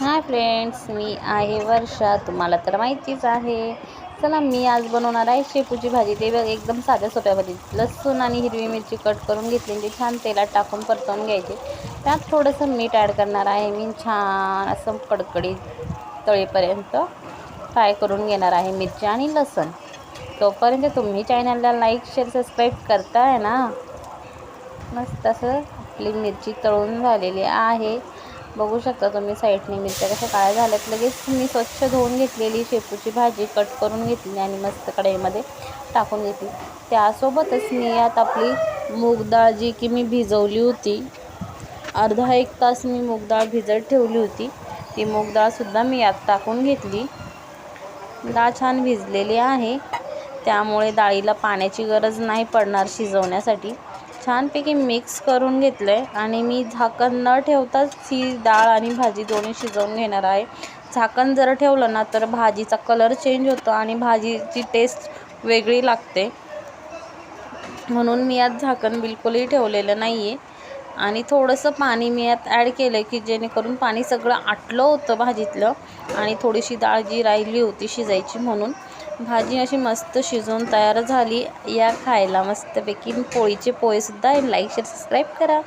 Hi friends मी आहे वर्षा. तुम्हाला तर माहितीच आहे. चला मी आज बनवणार आहे शेपूची भाजी. ते बघ एकदम साध्या सोप्या भाजी लसूण आणि हिरवी मिरची कट करून घेतली ते छान तेलात टाकून परतवून घ्यायची. त्यात थोडंसं मीठ ॲड करणार आहे. मी छान असं कडकडीत तळेपर्यंत फ्राय करून घेणार आहे मिरची आणि लसूण. तोपर्यंत तुम्ही चॅनलला लाईक शेअर सबस्क्राईब करताय ना. मस्त असं आपली मिरची तळून झालेली आहे. बघू शकता तुम्ही साईडने मिरच्या कशा काळ्या झाल्यात लगेच मी स्वच्छ धुवून घेतलेली शेपूची भाजी कट करून घेतली आणि मस्त कढईमध्ये टाकून घेतली. त्यासोबतच मी यात आपली मूग डाळ जी की मी भिजवली होती अर्धा एक तास मी मूग डाळ भिजत ठेवली होती. ती मूग डाळसुद्धा मी यात टाकून घेतली. डाळ छान भिजलेली आहे. त्यामुळे डाळीला पाण्याची गरज नाही पडणार शिजवण्यासाठी. छानपैकी मिक्स करून घेतलं आहे आणि मी झाकण न ठेवताच ही डाळ आणि भाजी दोन्ही शिजवून घेणार आहे. झाकण जर ठेवलं ना तर भाजीचा कलर चेंज होतो आणि भाजीची टेस्ट वेगळी लागते. म्हणून मी आज झाकण बिलकुलही ठेवलेलं नाही आहे आणि थोडंसं पाणी मी यात ॲड केलं की जेणेकरून पाणी सगळं आटलं होतं भाजीतलं आणि थोडीशी डाळ जी राहिली होती शिजायची म्हणून. भाजी अशी मस्त शिजवून तयार झाली. या खायला मस्तपैकी पोळीचे पोळेसुद्धा लाईक शेअर सबस्क्राईब करा.